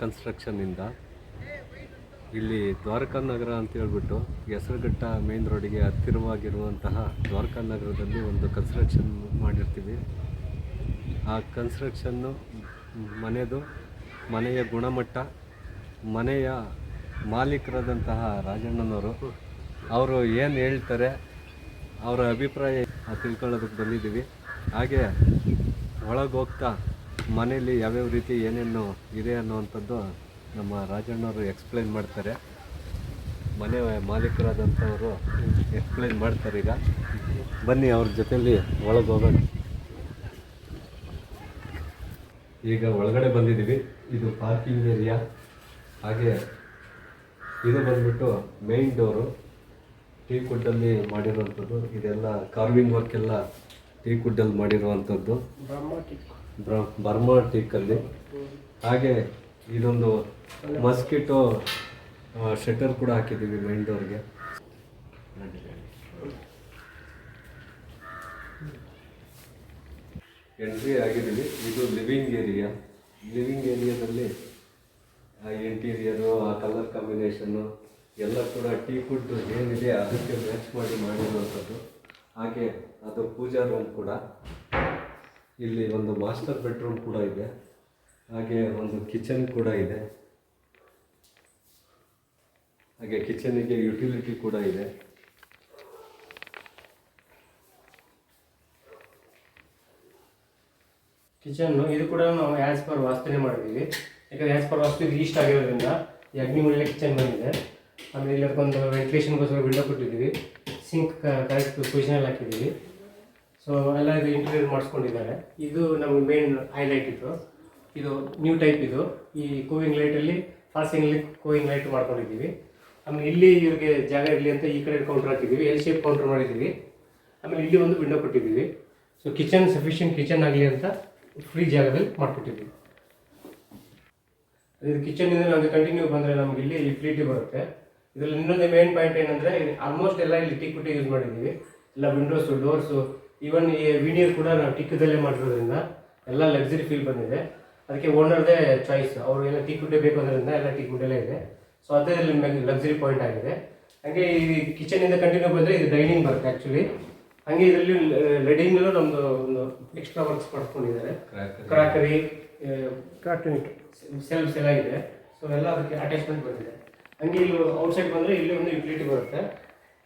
ಕನ್ಸ್ಟ್ರಕ್ಷನ್ನಿಂದ ಇಲ್ಲಿ ದ್ವಾರಕಾ ನಗರ ಅಂತ ಹೇಳ್ಬಿಟ್ಟು ಹೆಸರುಘಟ್ಟ ಮೇನ್ ರೋಡಿಗೆ ಹತ್ತಿರವಾಗಿರುವಂತಹ ದ್ವಾರಕಾ ನಗರದಲ್ಲಿ ಒಂದು ಕನ್ಸ್ಟ್ರಕ್ಷನ್ ಮಾಡಿರ್ತೀವಿ. ಆ ಕನ್ಸ್ಟ್ರಕ್ಷನ್ನು ಮನೆದು ಮನೆಯ ಗುಣಮಟ್ಟ, ಮನೆಯ ಮಾಲೀಕರಾದಂತಹ ರಾಜಣ್ಣನವರು ಅವರು ಏನು ಹೇಳ್ತಾರೆ ಅವರ ಅಭಿಪ್ರಾಯ ತಿಳ್ಕೊಳ್ಳೋದಕ್ಕೆ ಬಂದಿದ್ದೀವಿ. ಹಾಗೆ ಒಳಗೆ ಹೋಗ್ತಾ ಮನೆಯಲ್ಲಿ ಯಾವ್ಯಾವ ರೀತಿ ಏನೇನು ಇದೆ ಅನ್ನುವಂಥದ್ದು ನಮ್ಮ ರಾಜಣ್ಣವರು ಎಕ್ಸ್ಪ್ಲೈನ್ ಮಾಡ್ತಾರೆ. ಮನೆ ಮಾಲೀಕರಾದಂಥವರು ಎಕ್ಸ್ಪ್ಲೈನ್ ಮಾಡ್ತಾರೆ ಈಗ. ಬನ್ನಿ, ಅವ್ರ ಜೊತೆಯಲ್ಲಿ ಒಳಗೆ ಹೋಗೋಣ. ಈಗ ಒಳಗಡೆ ಬಂದಿದ್ದೀವಿ. ಇದು ಪಾರ್ಕಿಂಗ್ ಏರಿಯಾ ಹಾಗೆ ಇದು ಬಂದ್ಬಿಟ್ಟು ಮೇನ್ ಡೋರು ಟೀ ಕುಡ್ಡಲ್ಲಿ ಮಾಡಿರುವಂಥದ್ದು. ಇದೆಲ್ಲ ಕಾರ್ವಿಂಗ್ ವರ್ಕ್ ಎಲ್ಲ ಟೀ ಕುಡ್ಡಲ್ಲಿ ಮಾಡಿರುವಂಥದ್ದು. ಬ್ರ ಬರ್ಮಾ ಟೀಕಲ್ಲಿ. ಹಾಗೆ ಇದೊಂದು ಮಸ್ಕಿಟೋ ಶಟರ್ ಕೂಡ ಹಾಕಿದ್ದೀವಿ ಮೈನ್ ಡೋರ್ಗೆ ಎಂಟ್ರಿ ಆಗಿದ್ದೀವಿ. ಇದು ಲಿವಿಂಗ್ ಏರಿಯಾ. ಲಿವಿಂಗ್ ಏರಿಯಾದಲ್ಲಿ ಆ ಇಂಟೀರಿಯರು, ಆ ಕಲರ್ ಕಾಂಬಿನೇಷನ್ನು ಎಲ್ಲ ಕೂಡ ಟೀ ಫುಡ್ ಏನಿದೆ ಅದಕ್ಕೆ ಮ್ಯಾಚ್ ಮಾಡಿ ಮಾಡಿರುವಂಥದ್ದು. ಹಾಗೆ ಅದು ಪೂಜಾ ರೂಮ್ ಕೂಡ. ಇಲ್ಲಿ ಒಂದು ಮಾಸ್ಟರ್ ಬೆಡ್ರೂಮ್ ಕೂಡ ಇದೆ. ಹಾಗೆ ಒಂದು ಕಿಚನ್ ಕೂಡ ಇದೆ. ಹಾಗೆ ಕಿಚನಿಗೆ ಯುಟಿಲಿಟಿ ಕೂಡ ಇದೆ. ಕಿಚನ್ ಇದು ಕೂಡ ನಾವು ಆ್ಯಸ್ ಪರ್ ವಾಸ್ತುನೇ ಮಾಡಿದ್ದೀವಿ. ಯಾಕಂದರೆ ಆ್ಯಸ್ ಪರ್ ವಾಸ್ತು ಈಸ್ಟ್ ಆಗಿರೋದ್ರಿಂದ ಈ ಅಗ್ನಿಮೂಲೆ ಕಿಚನ್ ಬಂದಿದೆ. ಆಮೇಲೆ ಅದಕ್ಕೊಂದು ವೆಂಟಿಲೇಷನ್ಗೋಸ್ಕರ ವಿಂಡೋ ಕೊಟ್ಟಿದ್ದೀವಿ. ಸಿಂಕ್ ಕರೆಕ್ಟ್ ಪೊಸಿಷನಲ್ಲಿ ಹಾಕಿದ್ದೀವಿ. ಸೊ ಎಲ್ಲ ಇದು ಇಂಟೀರಿಯರ್ ಮಾಡಿಸ್ಕೊಂಡಿದ್ದಾರೆ. ಇದು ನಮಗೆ ಮೇನ್ ಹೈಲೈಟ್ ಇದು. ಇದು ನ್ಯೂ ಟೈಪ್ ಇದು. ಈ ಕೂವಿಂಗ್ ಲೈಟಲ್ಲಿ ಅಲ್ಲಿ ಕೂವಿಂಗ್ ಲೈಟ್ ಮಾಡ್ಕೊಂಡಿದ್ದೀವಿ. ಆಮೇಲೆ ಇಲ್ಲಿ ಇವ್ರಿಗೆ ಜಾಗ ಇರಲಿ ಅಂತ ಈ ಕಡೆ ಕೌಂಟರ್ ಹಾಕಿದ್ದೀವಿ. ಎಲ್ ಶೇಪ್ ಕೌಂಟರ್ ಮಾಡಿದ್ದೀವಿ. ಆಮೇಲೆ ಇಲ್ಲಿ ಒಂದು ವಿಂಡೋ ಕೊಟ್ಟಿದ್ದೀವಿ. ಸೊ ಕಿಚನ್ ಸಫಿಷಿಯಂಟ್ ಕಿಚನ್ ಆಗಲಿ ಅಂತ ಫ್ರೀ ಜಾಗದಲ್ಲಿ ಮಾಡಿಕೊಟ್ಟಿದ್ದೀವಿ. ಇದು ಕಿಚನಿಂದ ನಮಗೆ ಕಂಟಿನ್ಯೂ ಬಂದರೆ ನಮಗೆ ಇಲ್ಲಿ ಫ್ಲೀಟಿ ಬರುತ್ತೆ. ಇದರಲ್ಲಿ ಇನ್ನೊಂದು ಮೇನ್ ಪಾಯಿಂಟ್ ಏನಂದರೆ ಆಲ್ಮೋಸ್ಟ್ ಎಲ್ಲ ಇಲ್ಲಿ ಟಿಕ್ಬಿಟ್ಟಿ ಯೂಸ್ ಮಾಡಿದ್ದೀವಿ. ಎಲ್ಲ ವಿಂಡೋಸು ಡೋರ್ಸು ಈವನ್ ಈ ವಿನಿಯರ್ ಕೂಡ ನಾವು ಟಿಕ್ಕದಲ್ಲೇ ಮಾಡಿರೋದ್ರಿಂದ ಎಲ್ಲ ಲಕ್ಸುರಿ ಫೀಲ್ ಬಂದಿದೆ. ಅದಕ್ಕೆ ಓನರ್ದೇ ಚಾಯ್ಸ್ ಅವರು ಎಲ್ಲ ಗುಡ್ಡೆ ಬೇಕು ಅನ್ನೋದ್ರಿಂದ ಎಲ್ಲ ಟಿಕ್ಕುಟ್ಟೆಲ್ಲೇ ಇದೆ. ಸೊ ಅದೇ ಲಕ್ಸುರಿ ಪಾಯಿಂಟ್ ಆಗಿದೆ. ಹಾಗೆ ಈ ಕಿಚನಿಂದ ಕಂಟಿನ್ಯೂ ಬಂದರೆ ಇದು ಡೈನಿಂಗ್ ಬರುತ್ತೆ ಆ್ಯಕ್ಚುಲಿ ಹಾಗೆ ಇದರಲ್ಲಿ ಲೆಡಿಂಗಲ್ಲೂ ನಮ್ಮದು ಒಂದು ಎಕ್ಸ್ಟ್ರಾ ವರ್ಕ್ಸ್ ಮಾಡ್ಕೊಂಡಿದ್ದಾರೆ. ಕ್ರಾಕರಿ ಕಾರ್ಟೂನ್ ಸೆಲ್ಫ್ಸ್ ಎಲ್ಲ ಇದೆ ಸೊ ಎಲ್ಲ ಅದಕ್ಕೆ ಅಟ್ಯಾಚ್ಮೆಂಟ್ ಬಂದಿದೆ. ಹಂಗೆ ಇಲ್ಲಿ ಔಟ್ಸೈಡ್ ಬಂದರೆ ಇಲ್ಲಿ ಒಂದು ಯುಟಿಲಿಟಿ ಬರುತ್ತೆ.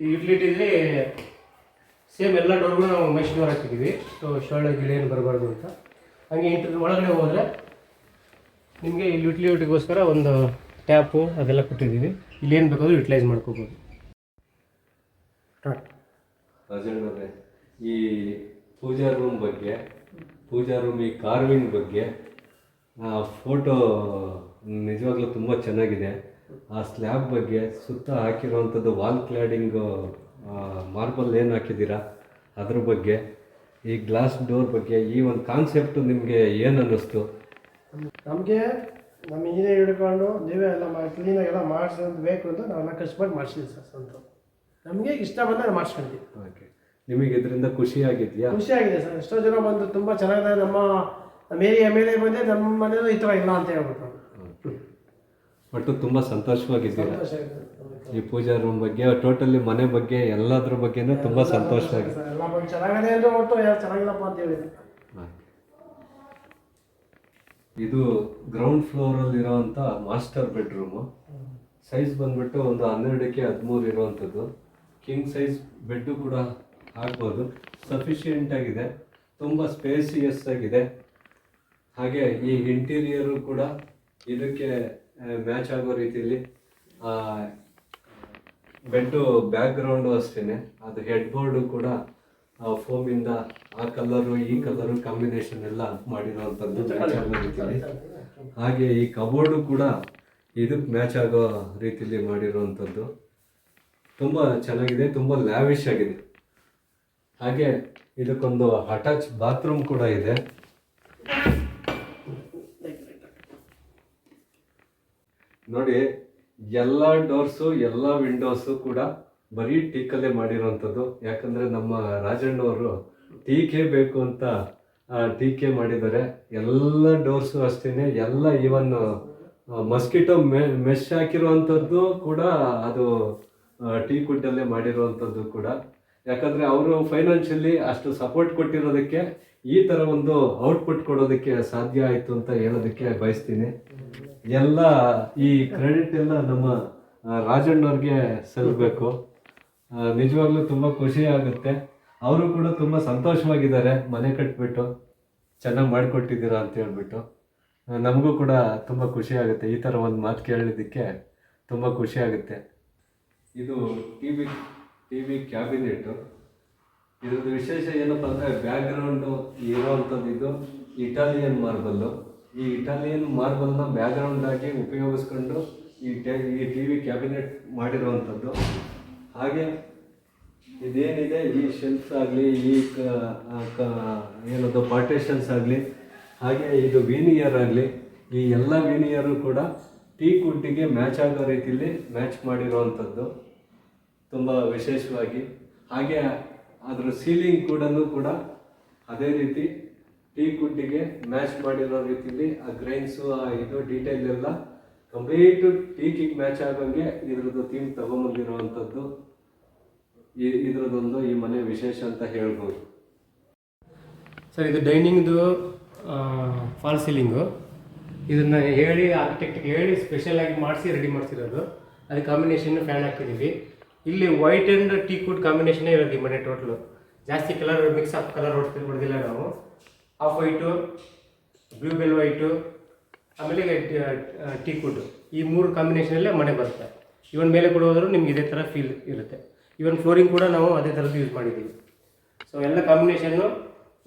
ಈ ಯುಟಿಲಿಟಿಲಿ ಸೇಮ್ ಎಲ್ಲ ಡೋರ್ಗಳು ನಾವು ಮೆಶ್ ಡೋರ್ ಹಾಕಿದ್ದೀವಿ. ಸೊ ಗಿಳಿ ಏನು ಬರಬಾರ್ದು ಅಂತ. ಹಂಗೆ ಇಂಟರ್ ಒಳಗಡೆ ಹೋದರೆ ನಿಮಗೆ ಇಲ್ಲಿ ಯುಟಿಲಿಟಿಗೋಸ್ಕರ ಒಂದು ಟ್ಯಾಪು ಅದೆಲ್ಲ ಕೊಟ್ಟಿದ್ದೀವಿ. ಇಲ್ಲಿ ಏನು ಬೇಕಾದ್ರೂ ಯುಟಿಲೈಸ್ ಮಾಡ್ಕೋಬೋದು. ಸ್ಟಾರ್ಟ್. ರಾಜಣ್ಣವ್ರೆ ಈ ಪೂಜಾ ರೂಮ್ ಬಗ್ಗೆ, ಪೂಜಾ ರೂಮ್ ಈ ಕಾರ್ವಿಂಗ್ ಬಗ್ಗೆ ಫೋಟೋ ನಿಜವಾಗ್ಲೂ ತುಂಬ ಚೆನ್ನಾಗಿದೆ. ಆ ಸ್ಲ್ಯಾಬ್ ಬಗ್ಗೆ ಸುತ್ತ ಹಾಕಿರುವಂಥದ್ದು ವಾಲ್ ಕ್ಲಾಡಿಂಗು ಮಾರ್ಬಲ್ ಏನು ಹಾಕಿದ್ದೀರಾ? ಅದ್ರ ಬಗ್ಗೆ ಈ ಗ್ಲಾಸ್ ಡೋರ್ ಬಗ್ಗೆ ಈ ಒಂದು ಕಾನ್ಸೆಪ್ಟ್ ನಿಮಗೆ ಏನು ಅನ್ನಿಸ್ತು? ನಮಗೆ ನಮ್ಮ ಇಂಜಿನಿಯರ್ ಹಿಡ್ಕೊಂಡು ನೀವೇ ಎಲ್ಲ ಮಾ ಕ್ಲೀನಾಗಿ ಎಲ್ಲ ಮಾಡಿಸೋದು ಬೇಕು ಅಂತ ನಾವೆಲ್ಲ ಕಷ್ಟಪಟ್ಟು ಮಾಡಿಸಿದ್ವಿ ಸರ್ ಸ್ವಂತ. ನಮಗೆ ಇಷ್ಟ ಬಂದಾಗ ಮಾಡಿಸ್ಕೊಂಡ್ವಿ ಓಕೆ ನಿಮಗೆ ಇದರಿಂದ ಖುಷಿ ಆಗಿದೆಯಾ? ಖುಷಿಯಾಗಿದೆ ಸರ್. ಎಷ್ಟೋ ಜನ ಬಂದು ತುಂಬ ಚೆನ್ನಾಗಿದೆ. ನಮ್ಮ ನಮ್ಮ ಏರಿಯಾ ಮೇಲೆ ಬಂದೆ ನಮ್ಮ ಮನೇಲೂ ಈ ಥರ ಇಲ್ಲ ಅಂತ ಹೇಳ್ಬಿಟ್ಟು ಒಟ್ಟು ತುಂಬ ಸಂತೋಷವಾಗಿದ್ದೀರಾ? ಸಂತೋಷ ಆಗಿದೆ. ಈ ಪೂಜಾ ರೂಮ್ ಬಗ್ಗೆ ಟೋಟಲಿ ಮನೆ ಬಗ್ಗೆ ಎಲ್ಲದ್ರ ಬಗ್ಗೆನೂ ತುಂಬ ಸಂತೋಷ ಆಗಿದೆ ಎಲ್ಲ ಬಂದು ಚೆನ್ನಾಗಿದೆ ಅಂದ್ರೆ ಒಟ್ಟು ಯಾರು ಚೆನ್ನಾಗಿಲ್ಲಪ್ಪ ಅಂತ ಹೇಳಿದ್ರು ಇದು ಗ್ರೌಂಡ್ ಫ್ಲೋರಲ್ಲಿ ಇರುವಂತ ಮಾಸ್ಟರ್ ಬೆಡ್ರೂಮು ಸೈಜ್ ಬಂದ್ಬಿಟ್ಟು ಒಂದು ಹನ್ನೆರಡಕ್ಕೆ ಹದಿಮೂರು ಇರುವಂಥದ್ದು. ಕಿಂಗ್ ಸೈಜ್ ಬೆಡ್ಡು ಕೂಡ ಹಾಕ್ಬೋದು. ಸಫಿಷಿಯೆಂಟ್ ಆಗಿದೆ. ತುಂಬ ಸ್ಪೇಸಿಯಸ್ ಆಗಿದೆ. ಹಾಗೆ ಈ ಇಂಟೀರಿಯರು ಕೂಡ ಇದಕ್ಕೆ ಮ್ಯಾಚ್ ಆಗೋ ರೀತಿಯಲ್ಲಿ ಬೆಡ್ಡು ಬ್ಯಾಕ್ಗ್ರೌಂಡು ಅಷ್ಟೇ ಅದು ಹೆಡ್ ಬೋರ್ಡು ಕೂಡ ಫೋಮಿಂದ ಆ ಕಲರು ಈ ಕಲರು ಕಾಂಬಿನೇಷನ್ ಎಲ್ಲ ಮಾಡಿರೋವಂಥದ್ದು ಹಾಗೆ ಈ ಕಬೋರ್ಡು ಕೂಡ ಇದಕ್ಕೆ ಮ್ಯಾಚ್ ಆಗೋ ರೀತಿಯಲ್ಲಿ ಮಾಡಿರುವಂಥದ್ದು ತುಂಬ ಚೆನ್ನಾಗಿದೆ, ತುಂಬ ಲ್ಯಾವಿಶ್ ಆಗಿದೆ. ಹಾಗೆ ಇದಕ್ಕೊಂದು ಅಟ್ಯಾಚ್ ಬಾತ್ರೂಮ್ ಕೂಡ ಇದೆ. ನೋಡಿ ಎಲ್ಲ ಡೋರ್ಸು, ಎಲ್ಲ ವಿಂಡೋಸು ಕೂಡ ಬರೀ ಟೀಕಲ್ಲೇ ಮಾಡಿರೋವಂಥದ್ದು ಯಾಕಂದರೆ ನಮ್ಮ ರಾಜಣ್ಣವರು ಟೀಕೆ ಬೇಕು ಅಂತ ಟೀಕೆ ಮಾಡಿದ್ದಾರೆ. ಎಲ್ಲ ಡೋರ್ಸು ಅಷ್ಟೇ ಎಲ್ಲ ಈವನ್ ಮಸ್ಕಿಟೋ ಮೆ, ಮೆಶ್ ಹಾಕಿರುವಂಥದ್ದು ಕೂಡ ಅದು ಟೀ ಕುಡ್ಡಲ್ಲೇ ಮಾಡಿರುವಂಥದ್ದು ಕೂಡ. ಯಾಕಂದರೆ ಅವರು ಫೈನಾನ್ಷಿಯಲಿ ಅಷ್ಟು ಸಪೋರ್ಟ್ ಕೊಟ್ಟಿರೋದಕ್ಕೆ ಈ ಥರ ಒಂದು ಔಟ್ಪುಟ್ ಕೊಡೋದಕ್ಕೆ ಸಾಧ್ಯ ಆಯಿತು ಅಂತ ಹೇಳೋದಕ್ಕೆ ಬಯಸ್ತೀನಿ. ಎಲ್ಲ ಈ ಕ್ರೆಡಿಟ್ ಎಲ್ಲ ನಮ್ಮ ರಾಜಣ್ಣವ್ರಿಗೆ ಸಲ್ಲಬೇಕು ನಿಜವಾಗ್ಲೂ ತುಂಬ ಖುಷಿ ಆಗುತ್ತೆ. ಅವರು ಕೂಡ ತುಂಬ ಸಂತೋಷವಾಗಿದ್ದಾರೆ ಮನೆ ಕಟ್ಬಿಟ್ಟು, ಚೆನ್ನಾಗಿ ಮಾಡಿಕೊಟ್ಟಿದ್ದೀರಾ ಅಂತ ಹೇಳ್ಬಿಟ್ಟು. ನಮಗೂ ಕೂಡ ತುಂಬ ಖುಷಿ ಆಗುತ್ತೆ. ಈ ಥರ ಒಂದು ಮಾತು ಕೇಳಿದ್ದಕ್ಕೆ ತುಂಬ ಖುಷಿ ಆಗುತ್ತೆ. ಇದು T V T V cabinet ಇದರ ವಿಶೇಷ ಏನಪ್ಪ ಅಂದರೆ ಬ್ಯಾಕ್ಗ್ರೌಂಡು ಇರೋವಂಥದ್ದು ಇದು ಇಟಾಲಿಯನ್ ಮಾರ್ಬಲ್ಲು. ಈ ಇಟಾಲಿಯನ್ ಮಾರ್ಬಲ್ನ ಬ್ಯಾಕ್ಗ್ರೌಂಡ್ ಆಗಿ ಉಪಯೋಗಿಸ್ಕೊಂಡು ಈ ಟೆ, ಈ ಟಿ ವಿ ಕ್ಯಾಬಿನೆಟ್ ಮಾಡಿರುವಂಥದ್ದು. ಹಾಗೆ ಇದೇನಿದೆ, ಈ ಶೆಲ್ಫ್ಸ್ ಆಗಲಿ, ಈ ಕ ಏನದು ಪಾರ್ಟೇಷನ್ಸ್ ಆಗಲಿ, ಹಾಗೆ ಇದು ವೀನಿಯರ್ ಆಗಲಿ, ಈ ಎಲ್ಲ ವೀನಿಯರು ಕೂಡ ಟೀ ಕುಡ್ಡಿಗೆ ಮ್ಯಾಚ್ ಆಗೋ ರೀತಿಯಲ್ಲಿ ಮ್ಯಾಚ್ ಮಾಡಿರುವಂಥದ್ದು. ತುಂಬ ವಿಶೇಷವಾಗಿ. ಹಾಗೆ ಅದರ ಸೀಲಿಂಗ್ ಕೂಡ ಕೂಡ ಅದೇ ರೀತಿ ಟೀ ಕುಡ್ಡಿಗೆ ಮ್ಯಾಚ್ ಮಾಡಿರೋ ರೀತಿಯಲ್ಲಿ ಆ ಗ್ರೈನ್ಸು ಆ ಇದು ಡೀಟೇಲ್ ಎಲ್ಲ ಕಂಪ್ಲೀಟ್ ಟೀಕಿಗೆ ಮ್ಯಾಚ್ ಆಗೋಂಗೆ ಇದ್ರದ್ದು ಥೀಮ್ ತಗೊಂಬಂದಿರುವಂಥದ್ದು. ಈ ಇದ್ರದ್ದೊಂದು ಈ ಮನೆ ವಿಶೇಷ ಅಂತ ಹೇಳ್ಬೋದು. ಸರ್, ಇದು ಡೈನಿಂಗ್ದು ಫಾಲ್ ಸೀಲಿಂಗು ಇದನ್ನು ಹೇಳಿ ಆರ್ಕಿಟೆಕ್ಟ್ಗೆ ಹೇಳಿ ಸ್ಪೆಷಲಾಗಿ ಮಾಡಿಸಿ ರೆಡಿ ಮಾಡ್ಸಿರೋದು. ಅದಕ್ಕೆ ಕಾಂಬಿನೇಷನ್ ಫ್ಯಾನ್ ಹಾಕಿದ್ದೀವಿ. ಇಲ್ಲಿ ವೈಟ್ ಆ್ಯಂಡ್ ಟೀ ಕುಡ್ ಕಾಂಬಿನೇಷನೇ ಇರೋದು ಮನೆ ಟೋಟಲು ಜಾಸ್ತಿ ಕಲರ್ ಮಿಕ್ಸ್ ಆಫ್ ಕಲರ್ ಹೊಡ್ತಿರ್ ಹೊಡೆದಿಲ್ಲ ನಾವು. Off white blue bell white ಆಮೇಲೆ ಟೀ ಕುಡ್ ಈ ಮೂರು ಕಾಂಬಿನೇಷನಲ್ಲೇ ಮನೆ ಬರುತ್ತೆ. ಇವನ್ ಮೇಲೆ ಕೂಡ ಹೋದರೂ ನಿಮ್ಗೆ ಇದೇ ಥರ ಫೀಲ್ ಇರುತ್ತೆ. ಇವನ್ ಫ್ಲೋರಿಂಗ್ ಕೂಡ ನಾವು ಅದೇ ಥರದ್ದು ಯೂಸ್ ಮಾಡಿದ್ದೀವಿ. ಸೊ ಎಲ್ಲ ಕಾಂಬಿನೇಷನ್ನು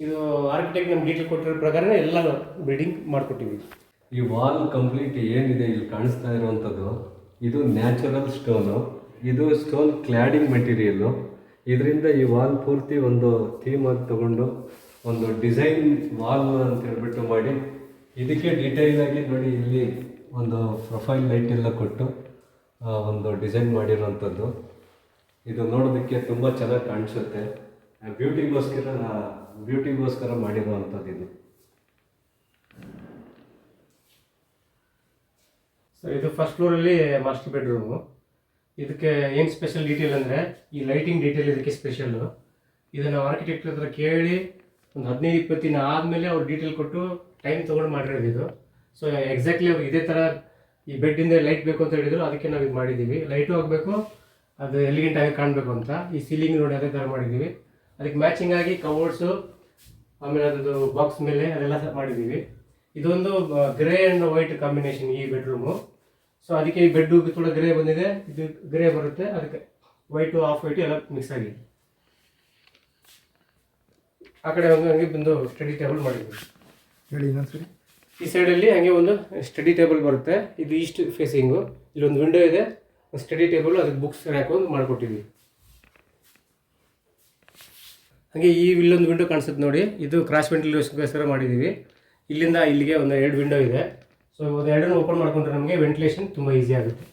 ಇದು ಆರ್ಕಿಟೆಕ್ಟ್ ನಮ್ಗೆ ಡೀಟೇಲ್ ಕೊಟ್ಟಿರೋ ಪ್ರಕಾರನೇ ಎಲ್ಲ ಬಿಲ್ಡಿಂಗ್ ಮಾಡಿಕೊಟ್ಟಿದ್ದೀವಿ. ಈ ವಾಲ್ ಕಂಪ್ಲೀಟ್ ಏನಿದೆ ಇಲ್ಲಿ ಕಾಣಿಸ್ತಾ ಇರುವಂಥದ್ದು, ಇದು ನ್ಯಾಚುರಲ್ ಸ್ಟೋನು ಇದು ಸ್ಟೋನ್ ಕ್ಲಾಡಿಂಗ್ ಮೆಟೀರಿಯಲ್ಲು ಇದರಿಂದ ಈ ವಾಲ್ ಪೂರ್ತಿ ಒಂದು ಥೀಮ್ ಆಗಿ ತಗೊಂಡು ಒಂದು ಡಿಸೈನ್ ವಾಲ್ ಅಂತ ಹೇಳ್ಬಿಟ್ಟು ಮಾಡಿ, ಇದಕ್ಕೆ ಡೀಟೇಲ್ ಆಗಿ ನೋಡಿ ಇಲ್ಲಿ ಒಂದು ಪ್ರೊಫೈಲ್ ಲೈಟ್ ಎಲ್ಲ ಕೊಟ್ಟು ಒಂದು ಡಿಸೈನ್ ಮಾಡಿರೋಂಥದ್ದು ಇದು ನೋಡೋದಕ್ಕೆ ತುಂಬ ಚೆನ್ನಾಗಿ ಕಾಣಿಸುತ್ತೆ. ಬ್ಯೂಟಿಗೋಸ್ಕರ ಬ್ಯೂಟಿಗೋಸ್ಕರ ಮಾಡಿರುವಂಥದ್ದು ಇದು. ಸೊ ಇದು ಫಸ್ಟ್ ಫ್ಲೋರಲ್ಲಿ ಮಾಸ್ಟರ್ ಬೆಡ್ರೂಮು ಇದಕ್ಕೆ ಏನು ಸ್ಪೆಷಲ್ ಡೀಟೇಲ್ ಅಂದರೆ ಈ ಲೈಟಿಂಗ್ ಡೀಟೇಲ್ ಇದಕ್ಕೆ ಸ್ಪೆಷಲ್ಲು ಇದನ್ನು ಆರ್ಕಿಟೆಕ್ಟ್ ಹತ್ರ ಕೇಳಿ ಒಂದು ಹದಿನೈದು, ಇಪ್ಪತ್ತು ದಿನ ಆದಮೇಲೆ ಅವ್ರು ಡೀಟೇಲ್ ಕೊಟ್ಟು ಟೈಮ್ ತೊಗೊಂಡು ಮಾಡಿರೋದು ಇದು. ಸೊ ಎಕ್ಸಾಕ್ಟ್ಲಿ ಅವ್ರು ಇದೇ ಥರ ಈ ಬೆಡ್ಡಿಂದ ಲೈಟ್ ಬೇಕು ಅಂತ ಹೇಳಿದ್ರು, ಅದಕ್ಕೆ ನಾವು ಇದು ಮಾಡಿದ್ದೀವಿ ಲೈಟು ಆಗಬೇಕು, ಅದು ಎಲಿಗೆಂಟ್ ಆಗಿ ಕಾಣಬೇಕು ಅಂತ. ಈ ಸೀಲಿಂಗ್ ನೋಡಿ ಅದೇ ಥರ ಮಾಡಿದ್ದೀವಿ ಅದಕ್ಕೆ ಮ್ಯಾಚಿಂಗ್ ಆಗಿ ಕಬೋರ್ಡ್ಸು ಆಮೇಲೆ ಅದರದ್ದು ಬಾಕ್ಸ್ ಮೇಲೆ ಅದೆಲ್ಲ ಮಾಡಿದ್ದೀವಿ ಇದೊಂದು ಗ್ರೇ ಆ್ಯಂಡ್ ವೈಟ್ ಕಾಂಬಿನೇಷನ್ ಈ ಬೆಡ್ರೂಮು ಸೊ ಅದಕ್ಕೆ ಈ ಬೆಡ್ ಕೂಡ ಗ್ರೇ ಬಂದಿದೆ. ಇದು ಗ್ರೇ ಬರುತ್ತೆ. ಅದಕ್ಕೆ ವೈಟು ಆಫ್ ವೈಟು ಎಲ್ಲ ಮಿಕ್ಸ್ ಆಗಿದೆ. ಆ ಕಡೆ ಒಂದು ಹಂಗೆ ಬಂದು ಸ್ಟಡಿ ಟೇಬಲ್ ಮಾಡಿದ್ವಿ ಹೇಳಿ ಇನ್ನೊಂದ್ಸರಿ ಈ ಸೈಡಲ್ಲಿ ಹಂಗೆ ಒಂದು ಸ್ಟಡಿ ಟೇಬಲ್ ಬರುತ್ತೆ. ಇದು ಈಸ್ಟ್ ಫೇಸಿಂಗು ಇಲ್ಲೊಂದು ವಿಂಡೋ ಇದೆ. ಸ್ಟಡಿ ಟೇಬಲ್ ಅದಕ್ಕೆ ಬುಕ್ಸ್ ಹಾಕೊಂಡು ಮಾಡಿಕೊಟ್ಟಿದ್ವಿ ಹಾಗೆ ಈ ಇಲ್ಲೊಂದು ವಿಂಡೋ ಕಾಣಿಸುತ್ತೆ ನೋಡಿ. ಇದು ಕ್ರಾಸ್ ವೆಂಟಿಲೇಷನ್ಗೋಸ್ಕರ ಮಾಡಿದ್ದೀವಿ. ಇಲ್ಲಿಂದ ಇಲ್ಲಿಗೆ ಒಂದು ಎರಡು ವಿಂಡೋ ಇದೆ. ಸೊ ಎರಡನ್ನು ಓಪನ್ ಮಾಡ್ಕೊಂಡ್ರೆ ನಮಗೆ ವೆಂಟಿಲೇಷನ್ ತುಂಬ ಈಸಿ ಆಗುತ್ತೆ.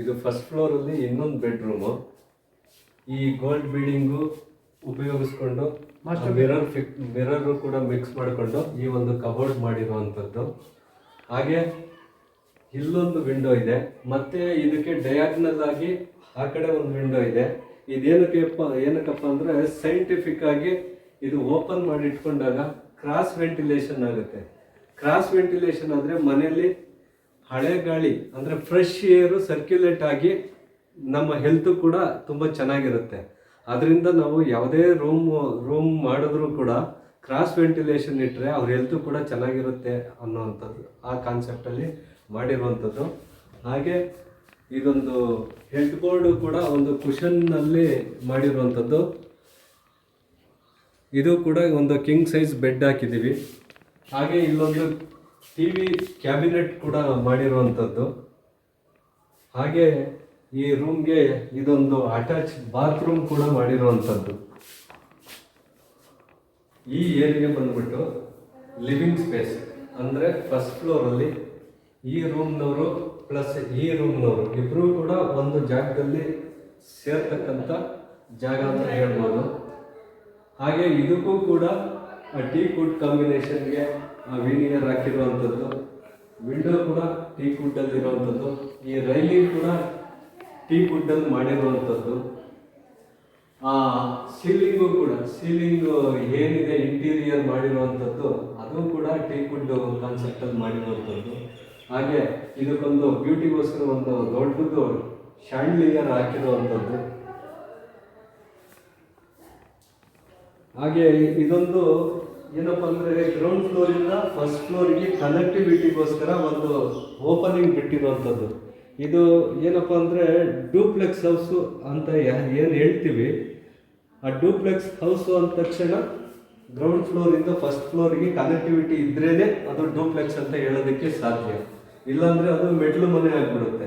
ಇದು ಫಸ್ಟ್ ಫ್ಲೋರಲ್ಲಿ ಇನ್ನೊಂದು ಬೆಡ್ರೂಮು ಈ ಗೋಲ್ಡ್ ಬಿಲ್ಡಿಂಗು ಉಪಯೋಗಿಸ್ಕೊಂಡು ಮಿರರ್ ಫಿಕ್ ಮಿರರು ಕೂಡ ಮಿಕ್ಸ್ ಮಾಡಿಕೊಂಡು ಈ ಒಂದು ಕಬೋರ್ಡ್ ಮಾಡಿರುವಂಥದ್ದು. ಹಾಗೆ ಇಲ್ಲೊಂದು ವಿಂಡೋ ಇದೆ. ಮತ್ತೆ ಇದಕ್ಕೆ ಡಯಾಗ್ನಲ್ ಆಗಿ ಆ ಕಡೆ ಒಂದು ವಿಂಡೋ ಇದೆ. ಇದೇನಕ್ಕೆಪ್ಪ ಏನಕ್ಕಪ್ಪ ಅಂದರೆ ಸೈಂಟಿಫಿಕ್ ಆಗಿ ಇದು ಓಪನ್ ಮಾಡಿ ಇಟ್ಕೊಂಡಾಗ ಕ್ರಾಸ್ ವೆಂಟಿಲೇಷನ್ ಆಗುತ್ತೆ. ಕ್ರಾಸ್ ವೆಂಟಿಲೇಷನ್ ಅಂದರೆ ಮನೆಯಲ್ಲಿ ಹಳೆ ಗಾಳಿ, ಅಂದರೆ ಫ್ರೆಶ್ ಏರು ಸರ್ಕ್ಯುಲೇಟ್ ಆಗಿ ನಮ್ಮ ಹೆಲ್ತ್ ಕೂಡ ತುಂಬ ಚೆನ್ನಾಗಿರುತ್ತೆ. ಅದರಿಂದ ನಾವು ಯಾವುದೇ ರೂಮ್ ರೂಮ್ ಮಾಡಿದ್ರೂ ಕೂಡ ಕ್ರಾಸ್ ವೆಂಟಿಲೇಷನ್ ಇಟ್ಟರೆ ಅವ್ರ ಹೆಲ್ತ್ ಕೂಡ ಚೆನ್ನಾಗಿರುತ್ತೆ ಅನ್ನೋವಂಥದ್ದು, ಆ ಕಾನ್ಸೆಪ್ಟಲ್ಲಿ ಮಾಡಿರುವಂಥದ್ದು. ಹಾಗೆ ಇದೊಂದು ಹೆಡ್ ಬೋರ್ಡು ಕೂಡ ಒಂದು ಕುಷನ್ನಲ್ಲಿ ಮಾಡಿರುವಂಥದ್ದು. ಇದು ಕೂಡ ಒಂದು ಕಿಂಗ್ ಸೈಜ್ ಬೆಡ್ ಹಾಕಿದ್ದೀವಿ. ಹಾಗೆ ಇಲ್ಲೊಂದು ಟಿವಿ ಕ್ಯಾಬಿನೆಟ್ ಕೂಡ ಮಾಡಿರುವಂಥದ್ದು. ಹಾಗೆ ಈ ರೂಮ್ಗೆ ಇದೊಂದು ಅಟ್ಯಾಚ್ ಬಾತ್ರೂಮ್ ಕೂಡ ಮಾಡಿರುವಂಥದ್ದು. ಈ ಏರಿಯಾ ಬಂದ್ಬಿಟ್ಟು ಲಿವಿಂಗ್ ಸ್ಪೇಸ್ ಅಂದರೆ ಫಸ್ಟ್ ಫ್ಲೋರಲ್ಲಿ ಈ ರೂಮ್ನವರು ಪ್ಲಸ್ ಈ ರೂಮ್ನವರು ಇಬ್ಬರೂ ಕೂಡ ಒಂದು ಜಾಗದಲ್ಲಿ ಸೇರ್ತಕ್ಕಂಥ ಜಾಗ ಅಂತ ಹೇಳ್ಬೋದು. ಹಾಗೆ ಇದಕ್ಕೂ ಕೂಡ ಟೀ ಕುಡ್ ಕಾಂಬಿನೇಷನ್ಗೆ ವಿನಿಯರ್ ಹಾಕಿರುವಂಥದ್ದು ವಿಂಡೋ ಕೂಡ ಟೀ ಕುಡ್ಡಲ್ಲಿ ಇರುವಂಥದ್ದು, ಈ ರೈಲಿ ಕೂಡ ಟೀ ಕುಡ್ಡಲ್ಲಿ ಮಾಡಿರುವಂಥದ್ದು. ಆ ಸೀಲಿಂಗು ಕೂಡ ಸೀಲಿಂಗು ಏನಿದೆ ಇಂಟೀರಿಯರ್ ಮಾಡಿರುವಂಥದ್ದು, ಅದು ಕೂಡ ಟೀ ಕುಡ್ ಕಾನ್ಸೆಪ್ಟಲ್ಲಿ ಮಾಡಿರುವಂಥದ್ದು. ಹಾಗೆ ಇದಕ್ಕೊಂದು ಬ್ಯೂಟಿಗೋಸ್ಕರ ಒಂದು ದೊಡ್ಡದು ಶಾಂಡ್ಲಿಯರ್ ಹಾಕಿರುವಂಥದ್ದು. ಹಾಗೆ ಇದೊಂದು ಏನಪ್ಪ ಅಂದರೆ ಗ್ರೌಂಡ್ ಫ್ಲೋರಿಂದ ಫಸ್ಟ್ ಫ್ಲೋರಿಗೆ ಕನೆಕ್ಟಿವಿಟಿಗೋಸ್ಕರ ಒಂದು ಓಪನಿಂಗ್ ಬಿಟ್ಟಿರುವಂಥದ್ದು. ಇದು ಏನಪ್ಪ ಅಂದರೆ ಡೂಪ್ಲೆಕ್ಸ್ ಹೌಸು ಅಂತ ಏನು ಹೇಳ್ತೀವಿ? ಆ ಡೂಪ್ಲೆಕ್ಸ್ ಹೌಸು ಅಂದ ತಕ್ಷಣ ಗ್ರೌಂಡ್ ಫ್ಲೋರಿಂದ ಫಸ್ಟ್ ಫ್ಲೋರಿಗೆ ಕನೆಕ್ಟಿವಿಟಿ ಇದ್ರೇನೆ ಅದು ಡೂಪ್ಲೆಕ್ಸ್ ಅಂತ ಹೇಳೋದಕ್ಕೆ ಸಾಧ್ಯ. ಇಲ್ಲಾಂದರೆ ಅದು ಮೆಟ್ಲು ಮನೆ ಆಗಿಬಿಡುತ್ತೆ.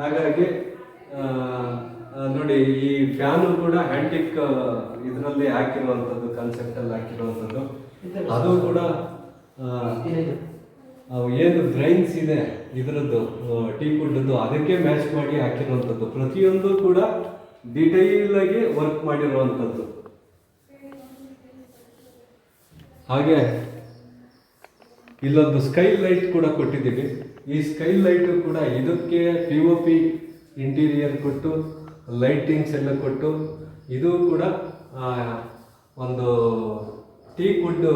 ಹಾಗಾಗಿ ನೋಡಿ, ಈ ಫ್ಯಾನು ಕೂಡ ಹ್ಯಾಂಟಿಕ್ ಇದರಲ್ಲಿ ಹಾಕಿರುವಂಥದ್ದು ಕಾನ್ಸೆಪ್ಟಲ್ಲಿ ಹಾಕಿರುವಂಥದ್ದು. ಅದು ಕೂಡ ಏನು ಗ್ರೈನ್ಸ್ ಇದೆ, ಇದರದ್ದು ಟೀ ಫುಡ್ದು ಅದಕ್ಕೆ ಮ್ಯಾಚ್ ಮಾಡಿ ಹಾಕಿರುವಂಥದ್ದು. ಪ್ರತಿಯೊಂದು ಕೂಡ ಡಿಟೈಲ್ ಆಗಿ ವರ್ಕ್ ಮಾಡಿರುವಂಥದ್ದು. ಹಾಗೆ, ಇಲ್ಲೊಂದು ಸ್ಕೈ ಲೈಟ್ ಕೂಡ ಕೊಟ್ಟಿದ್ದೀವಿ. ಈ ಸ್ಕೈ ಲೈಟು ಕೂಡ ಇದಕ್ಕೆ ಪಿ ಒ ಪಿ ಇಂಟೀರಿಯರ್ ಕೊಟ್ಟು ಲೈಟಿಂಗ್ಸ್ ಎಲ್ಲ ಕೊಟ್ಟು, ಇದು ಕೂಡ ಒಂದು ಟೀ ಕುಡ್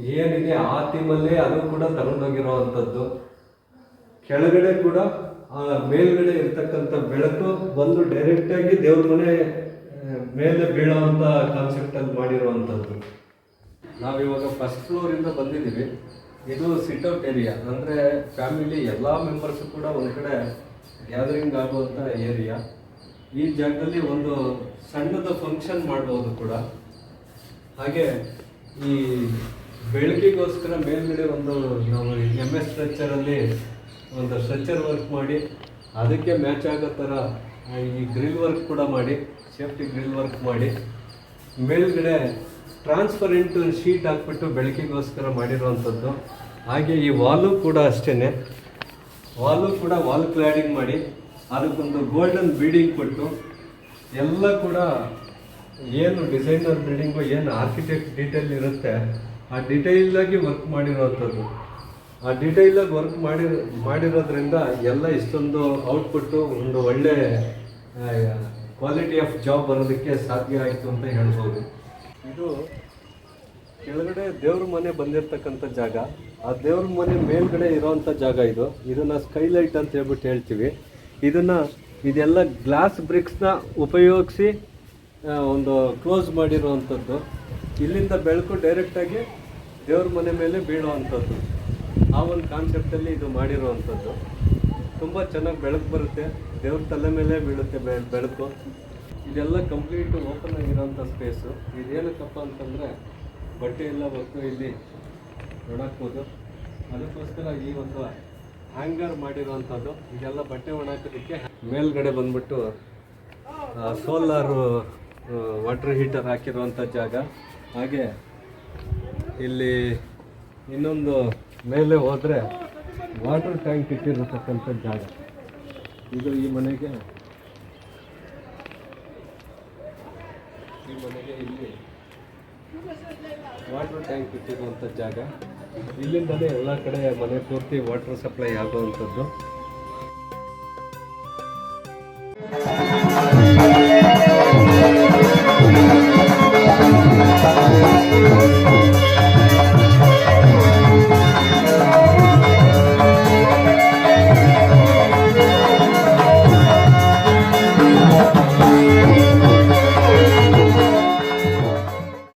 ಏನಿದೆ ಆ ಥೀಮಲ್ಲೇ ಅದು ಕೂಡ ತಗೊಂಡೋಗಿರೋವಂಥದ್ದು. ಕೆಳಗಡೆ ಕೂಡ, ಆ, ಮೇಲ್ಗಡೆ ಇರ್ತಕ್ಕಂಥ ಬೆಳಕು ಬಂದು ಡೈರೆಕ್ಟಾಗಿ ದೇವ್ರ ಮನೆ ಮೇಲೆ ಬೀಳೋವಂಥ ಕಾನ್ಸೆಪ್ಟಲ್ಲಿ ಮಾಡಿರುವಂಥದ್ದು. ನಾವಿವಾಗ ಫಸ್ಟ್ ಫ್ಲೋರಿಂದ ಬಂದಿದ್ದೀವಿ. ಇದು ಸಿಟ್ಔಟ್ ಏರಿಯಾ ಅಂದರೆ ಫ್ಯಾಮಿಲಿ ಎಲ್ಲ ಮೆಂಬರ್ಸು ಕೂಡ ಒಂದು ಕಡೆ ಗ್ಯಾದರಿಂಗ್ ಆಗುವಂಥ ಏರಿಯಾ ಈ ಜಾಗದಲ್ಲಿ ಒಂದು ಸಣ್ಣದ ಫಂಕ್ಷನ್ ಮಾಡ್ಬೋದು ಕೂಡ. ಹಾಗೆ ಈ ಬೆಳಕಿಗೋಸ್ಕರ ಮೇಲ್ಗಡೆ ಒಂದು ನಾವು ಎಂ ಎಸ್ ಸ್ಟ್ರಕ್ಚರಲ್ಲಿ ಒಂದು ಸ್ಟ್ರಕ್ಚರ್ ವರ್ಕ್ ಮಾಡಿ, ಅದಕ್ಕೆ ಮ್ಯಾಚ್ ಆಗೋ ಥರ ಈ ಗ್ರಿಲ್ ವರ್ಕ್ ಕೂಡ ಮಾಡಿ ಸೇಫ್ಟಿ ಗ್ರಿಲ್ ವರ್ಕ್ ಮಾಡಿ, ಮೇಲ್ಗಡೆ ಟ್ರಾನ್ಸ್ಪರೆಂಟ್ ಶೀಟ್ ಹಾಕ್ಬಿಟ್ಟು ಬೆಳಕಿಗೋಸ್ಕರ ಮಾಡಿರುವಂಥದ್ದು. ಹಾಗೆ ಈ ವಾಲು ಕೂಡ ಅಷ್ಟೇ ವಾಲು ಕೂಡ ವಾಲ್ ಕ್ಲಾಡಿಂಗ್ ಮಾಡಿ ಅದಕ್ಕೊಂದು ಗೋಲ್ಡನ್ ಬೀಡಿಂಗ್ ಕೊಟ್ಟು ಎಲ್ಲ ಕೂಡ ಏನು ಡಿಸೈನರ್ ಬಿಲ್ಡಿಂಗು ಏನು ಆರ್ಕಿಟೆಕ್ಟ್ ಡೀಟೇಲ್ ಇರುತ್ತೆ, ಆ ಡಿಟೈಲಾಗಿ ವರ್ಕ್ ಮಾಡಿರೋವಂಥದ್ದು ಆ ಡಿಟೈಲಾಗಿ ವರ್ಕ್ ಮಾಡಿ, ಮಾಡಿರೋದ್ರಿಂದ ಎಲ್ಲ ಇಷ್ಟೊಂದು ಔಟ್ಪುಟ್ಟು ಒಂದು ಒಳ್ಳೆ ಕ್ವಾಲಿಟಿ ಆಫ್ ಜಾಬ್ ಬರೋದಕ್ಕೆ ಸಾಧ್ಯ ಆಯಿತು ಅಂತ ಹೇಳ್ಬೋದು. ಇದು ಕೆಳಗಡೆ ದೇವ್ರ ಮನೆ ಬಂದಿರತಕ್ಕಂಥ ಜಾಗ. ಆ ದೇವ್ರ ಮನೆ ಮೇಲ್ಗಡೆ ಇರೋವಂಥ ಜಾಗ ಇದು. ಇದನ್ನು ಸ್ಕೈಲೈಟ್ ಅಂತ ಹೇಳ್ಬಿಟ್ಟು ಹೇಳ್ತೀವಿ. ಇದನ್ನ ಇದೆಲ್ಲ ಗ್ಲಾಸ್ ಬ್ರಿಕ್ಸ್ನ ಉಪಯೋಗಿಸಿ ಒಂದು ಕ್ಲೋಸ್ ಮಾಡಿರುವಂಥದ್ದು. ಇಲ್ಲಿಂದ ಬೆಳಕು ಡೈರೆಕ್ಟಾಗಿ ದೇವ್ರ ಮನೆ ಮೇಲೆ ಬೀಳುವಂಥದ್ದು. ಆ ಒಂದು ಕಾನ್ಸೆಪ್ಟಲ್ಲಿ ಇದು ಮಾಡಿರುವಂಥದ್ದು. ತುಂಬ ಚೆನ್ನಾಗಿ ಬೆಳಕು ಬರುತ್ತೆ. ದೇವ್ರ ತಲೆ ಮೇಲೆ ಬೀಳುತ್ತೆ ಬೆಳಕು. ಇದೆಲ್ಲ ಕಂಪ್ಲೀಟ್ ಓಪನ್ ಆಗಿರೋಂಥ ಸ್ಪೇಸು ಇದೇನಕ್ಕಪ್ಪ ಅಂತಂದರೆ, ಬಟ್ಟೆ ಎಲ್ಲ ಬರ್ತು ಇಲ್ಲಿ ಒಣಾಕ್ಬೋದು ಅದಕ್ಕೋಸ್ಕರ ಈ ಒಂದು ಹ್ಯಾಂಗರ್ ಮಾಡಿರುವಂಥದ್ದು. ಇದೆಲ್ಲ ಬಟ್ಟೆ ಒಣಾಕೋದಕ್ಕೆ ಮೇಲ್ಗಡೆ ಬಂದ್ಬಿಟ್ಟು ಸೋಲಾರು ವಾಟರ್ ಹೀಟರ್ ಹಾಕಿರುವಂಥ ಜಾಗ. ಹಾಗೆ ಇಲ್ಲಿ ಇನ್ನೊಂದು ಮೇಲೆ ಹೋದರೆ ವಾಟರ್ ಟ್ಯಾಂಕ್ ಇಟ್ಟಿರತಕ್ಕಂಥ ಜಾಗ. ಇದು ಈ ಮನೆಗೆ ಈ ಮನೆಗೆ ಇಲ್ಲಿ ವಾಟರ್ ಟ್ಯಾಂಕ್ ಇಟ್ಟಿರುವಂಥ ಜಾಗ. ಇಲ್ಲಿಂದಲೇ ಎಲ್ಲ ಕಡೆ ಮನೆ ಪೂರ್ತಿ ವಾಟರ್ ಸಪ್ಲೈ ಆಗುವಂಥದ್ದು.